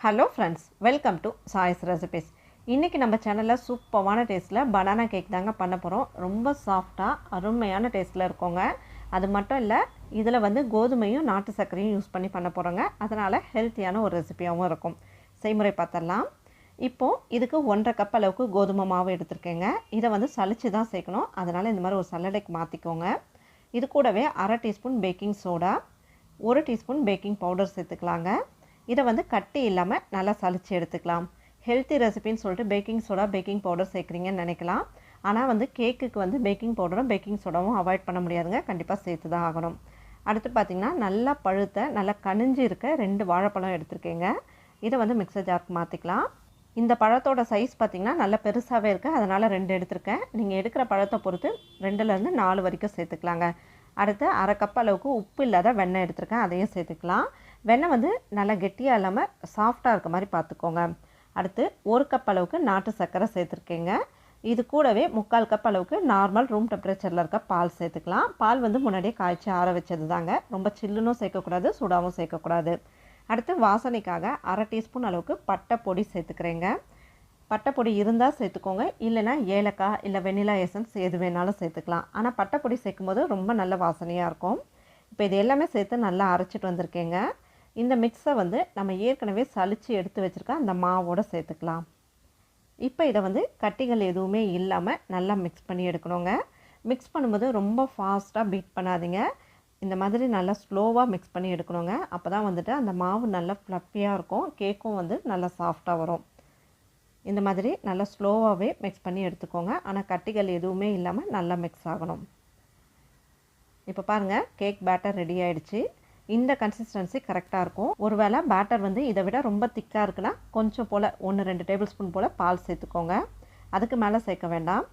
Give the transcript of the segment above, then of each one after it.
Hello friends welcome to choice recipes இன்றைக்கி நம்ம சேனலில் சூப்பரான டேஸ்ட்டில் பனானா கேக் தாங்க பண்ண போகிறோம் ரொம்ப சாஃப்டாக அருமையான டேஸ்ட்டில் இருக்கோங்க. அது மட்டும் இல்லை இதில் வந்து கோதுமையும் நாட்டு சர்க்கரையும் யூஸ் பண்ணி பண்ண போகிறோங்க அதனால் ஹெல்த்தியான ஒரு ரெசிபியாகவும் இருக்கும். செய்முறை பார்த்துடலாம். இப்போது இதுக்கு ஒன்றரை கப் அளவுக்கு கோதுமை மாவு எடுத்திருக்கேங்க. இதை வந்து சளிச்சு தான் சேர்க்கணும். அதனால் இந்த மாதிரி ஒரு சல்லடைக்கு மாற்றிக்கோங்க இது கூடவே அரை டீஸ்பூன் பேக்கிங் சோடா ஒரு டீஸ்பூன் பேக்கிங் பவுடர் சேர்த்துக்கலாங்க. இதை வந்து கட்டி இல்லாமல் நல்லா சளிச்சு எடுத்துக்கலாம். ஹெல்த்தி ரெசிபின்னு சொல்லிட்டு பேக்கிங் சோடா பேக்கிங் பவுடர் சேர்க்குறீங்கன்னு நினைக்கலாம். ஆனால் வந்து கேக்குக்கு வந்து பேக்கிங் பவுடரும் பேக்கிங் சோடாவும் அவாய்ட் பண்ண முடியாதுங்க. கண்டிப்பாக சேர்த்து தான் ஆகணும். அடுத்து பார்த்திங்கன்னா நல்லா பழுத்த நல்லா கனிஞ்சு இருக்க ரெண்டு வாழைப்பழம் எடுத்துருக்கேங்க. இதை வந்து மிக்சர் ஜாருக்கு மாற்றிக்கலாம் இந்த பழத்தோட சைஸ் பார்த்திங்கன்னா நல்லா பெருசாகவே இருக்குது அதனால் ரெண்டு எடுத்திருக்கேன். நீங்கள் எடுக்கிற பழத்தை பொறுத்து ரெண்டுலேருந்து நாலு வரைக்கும் சேர்த்துக்கலாங்க. அடுத்து அரை கப் அளவுக்கு உப்பு இல்லாத வெண்ணெய் எடுத்திருக்கேன். அதையும் சேர்த்துக்கலாம். வெண்ணெய் வந்து நல்லா கெட்டியாக இல்லாமல் சாஃப்டாக இருக்க மாதிரி பார்த்துக்கோங்க அடுத்து ஒரு கப் அளவுக்கு நாட்டு சர்க்கரை சேர்த்துருக்கேங்க. இது கூடவே முக்கால் கப் அளவுக்கு நார்மல் ரூம் டெம்பரேச்சரில் இருக்க பால் சேர்த்துக்கலாம். பால் வந்து முன்னாடியே காய்ச்சி ஆற வச்சது தாங்க ரொம்ப சில்லுனும் சேர்க்கக்கூடாது சூடாகவும் சேர்க்கக்கூடாது. அடுத்து வாசனைக்காக அரை டீஸ்பூன் அளவுக்கு பட்டை பொடி சேர்த்துக்கிறேங்க. பட்டைப்பொடி இருந்தால் சேர்த்துக்கோங்க. இல்லைனா ஏலக்காய் இல்லை வெண்ணிலா எசன்ஸ் எது வேணாலும் சேர்த்துக்கலாம். ஆனால் பட்டைப்பொடி சேர்க்கும்போது ரொம்ப நல்ல வாசனையாக இருக்கும். இப்போ இது எல்லாமே சேர்த்து நல்லா அரைச்சிட்டு வந்திருக்கேங்க. இந்த மிக்ஸை வந்து நம்ம ஏற்கனவே சளிச்சு எடுத்து வச்சுருக்க அந்த மாவோடு சேர்த்துக்கலாம். இப்போ இதை வந்து கட்டிகள் எதுவுமே இல்லாமல் நல்லா மிக்ஸ் பண்ணி எடுக்கணுங்க. மிக்ஸ் பண்ணும்போது ரொம்ப ஃபாஸ்ட்டாக பீட் பண்ணாதீங்க. இந்த மாதிரி நல்லா ஸ்லோவாக மிக்ஸ் பண்ணி எடுக்கணுங்க. அப்போ தான் வந்துட்டு அந்த மாவு நல்லா ஃப்ளப்பியாக இருக்கும். கேக்கும் வந்து நல்லா சாஃப்டாக வரும். இந்த மாதிரி நல்லா ஸ்லோவாகவே மிக்ஸ் பண்ணி எடுத்துக்கோங்க. ஆனால் கட்டிகள் எதுவுமே இல்லாமல் நல்லா மிக்ஸ் ஆகணும். இப்போ பாருங்கள் கேக் பேட்டர் ரெடி ஆகிடுச்சு இந்த கன்சிஸ்டன்சி கரெக்டாக இருக்கும். ஒருவேளை பேட்டர் வந்து இதை விட ரொம்ப திக்காக இருக்குன்னா கொஞ்சம் போல் ஒன்று ரெண்டு டேபிள் ஸ்பூன் போல் பால் சேர்த்துக்கோங்க. அதுக்கு மேலே சேர்க்க வேண்டாம்.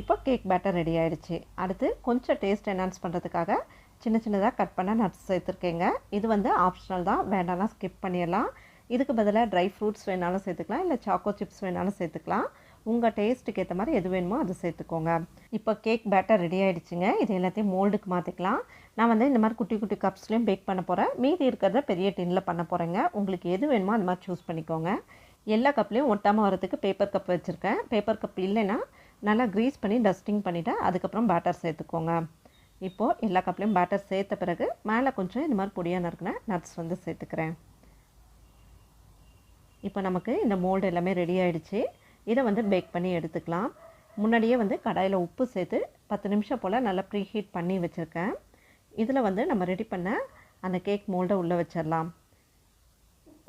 இப்போ கேக் பேட்டர் ரெடி ஆகிடுச்சு அடுத்து கொஞ்சம் டேஸ்ட் என்ஹான்ஸ் பண்ணுறதுக்காக சின்ன சின்னதாக கட் பண்ண நட்ஸ் சேர்த்துருக்கேங்க. இது வந்து ஆப்ஷனல் தான். வேண்டாம்னா ஸ்கிப் பண்ணிடலாம். இதுக்கு பதிலாக ட்ரை ஃப்ரூட்ஸ் வேணாலும் சேர்த்துக்கலாம். இல்லை சாக்கோ சிப்ஸ் வேணாலும் சேர்த்துக்கலாம். உங்கள் டேஸ்ட்டுக்கு ஏற்ற மாதிரி எது வேணுமோ அது சேர்த்துக்கோங்க. இப்போ கேக் பேட்டர் ரெடி ஆகிடுச்சிங்க இது எல்லாத்தையும் மோல்டுக்கு மாற்றிக்கலாம் நான் வந்து இந்த மாதிரி குட்டி குட்டி கப்ஸ்லேயும் பேக் பண்ண போகிறேன் மீதி இருக்கிறத பெரிய டின்னில் பண்ண போகிறேங்க உங்களுக்கு எது வேணுமோ அது மாதிரி சூஸ் பண்ணிக்கோங்க. எல்லா கப்லேயும் ஒட்டாமல் வரதுக்கு பேப்பர் கப் வச்சுருக்கேன். பேப்பர் கப் இல்லைன்னா நல்லா க்ரீஸ் பண்ணி டஸ்டிங் பண்ணிவிட்டு அதுக்கப்புறம் பேட்டர் சேர்த்துக்கோங்க. இப்போது எல்லா கப்லேயும் பேட்டர் சேர்த்த பிறகு மேலே கொஞ்சம் இந்த மாதிரி பொடியாக நறுக்கின நட்ஸ் வந்து சேர்த்துக்கிறேன். இப்போ நமக்கு இந்த மோல்டு எல்லாமே ரெடி ஆகிடுச்சு இதை வந்து பேக் பண்ணி எடுத்துக்கலாம். முன்னாடியே வந்து கடாயில் உப்பு சேர்த்து பத்து நிமிஷம் போல் நல்லா ப்ரீ ஹீட் பண்ணி வச்சுருக்கேன். இதில் வந்து நம்ம ரெடி பண்ண அந்த கேக் மோல்டை உள்ளே வச்சிடலாம்.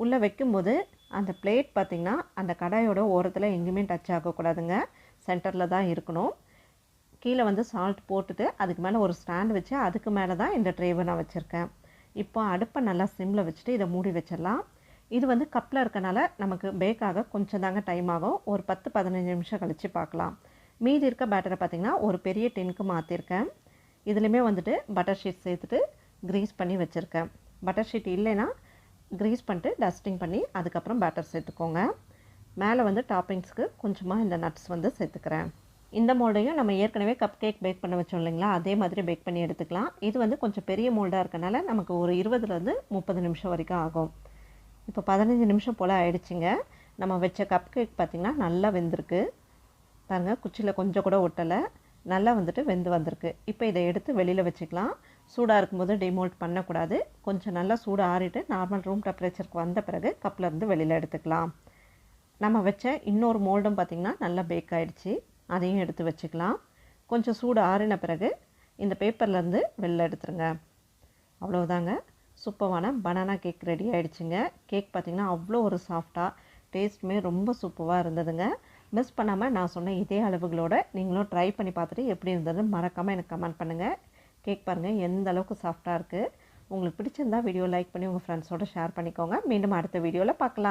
உள்ளே வைக்கும்போது அந்த பிளேட் பார்த்திங்கன்னா அந்த கடாயோட ஓரத்தில் எங்கேயுமே டச் ஆகக்கூடாதுங்க. சென்டரில் தான் இருக்கணும். கீழே வந்து சால்ட் போட்டுட்டு அதுக்கு மேலே ஒரு ஸ்டாண்ட் வச்சு அதுக்கு மேலே தான் இந்த ட்ரேவை நான் வச்சுருக்கேன். இப்போ அடுப்பை நல்லா சிம்மில் வச்சுட்டு இதை மூடி வச்சிடலாம். இது வந்து கப்பில் இருக்கனால நமக்கு பேக்காக கொஞ்சம் தாங்க டைம் ஆகும். ஒரு பத்து பதினஞ்சு நிமிஷம் கழித்து பார்க்கலாம். மீதி இருக்க பேட்டரை பார்த்திங்கன்னா ஒரு பெரிய டென்க்கு மாற்றிருக்கேன் இதுலேயுமே வந்துட்டு பட்டர் ஷீட் சேர்த்துட்டு க்ரீஸ் பண்ணி வச்சுருக்கேன். பட்டர் ஷீட் இல்லைன்னா க்ரீஸ் பண்ணிட்டு டஸ்டிங் பண்ணி அதுக்கப்புறம் பேட்டர் சேர்த்துக்கோங்க. மேலே வந்து டாப்பிங்ஸ்க்கு கொஞ்சமாக இந்த நட்ஸ் வந்து சேர்த்துக்கிறேன். இந்த மோல்டையும் நம்ம ஏற்கனவே கப் கேக் பேக் பண்ண வச்சோம் இல்லைங்களா? அதே மாதிரி பேக் பண்ணி எடுத்துக்கலாம். இது வந்து கொஞ்சம் பெரிய மோல்டாக இருக்கனால நமக்கு ஒரு இருபதுலேருந்து முப்பது நிமிஷம் வரைக்கும் ஆகும். இப்போ பதினஞ்சு நிமிஷம் போல் ஆயிடுச்சுங்க. நம்ம வச்ச கப் கேக் பார்த்திங்கன்னா நல்லா வெந்திருக்கு. பாருங்கள் குச்சியில் கொஞ்சம் கூட ஒட்டலை. நல்லா வந்துட்டு வெந்து வந்திருக்கு. இப்போ இதை எடுத்து வெளியில் வச்சுக்கலாம். சூடாக இருக்கும்போது டிமோல்ட் பண்ணக்கூடாது. கொஞ்சம் நல்லா சூடு ஆறிட்டு நார்மல் ரூம் டெம்பரேச்சருக்கு வந்த பிறகு கப்பில் இருந்து வெளியில் எடுத்துக்கலாம். நம்ம வச்ச இன்னொரு மோல்டும் பார்த்திங்கன்னா நல்லா பேக் ஆகிடுச்சு அதையும் எடுத்து வச்சுக்கலாம். கொஞ்சம் சூடு ஆறின பிறகு இந்த பேப்பர்லேருந்து வெளில எடுத்துருங்க. அவ்வளோதாங்க சூப்பரான பனானா கேக் ரெடி ஆகிடுச்சுங்க கேக் பார்த்திங்கன்னா அவ்வளோ ஒரு சாஃப்டாக டேஸ்ட்டுமே ரொம்ப சூப்பராக இருந்ததுங்க. மிஸ் பண்ணாமல் நான் சொன்ன இதே அளவுகளோட நீங்களும் ட்ரை பண்ணி பார்த்துட்டு எப்படி இருந்ததுன்னு மறக்காமல் எனக்கு கமெண்ட் பண்ணுங்கள் கேக் பாருங்கள் எந்த அளவுக்கு சாஃப்டாக இருக்குது உங்களுக்கு பிடிச்சிருந்தா வீடியோ லைக் பண்ணி உங்கள் ஃப்ரெண்ட்ஸோடு ஷேர் பண்ணிக்கோங்க. மீண்டும் அடுத்த வீடியோவில் பார்க்கலாம்.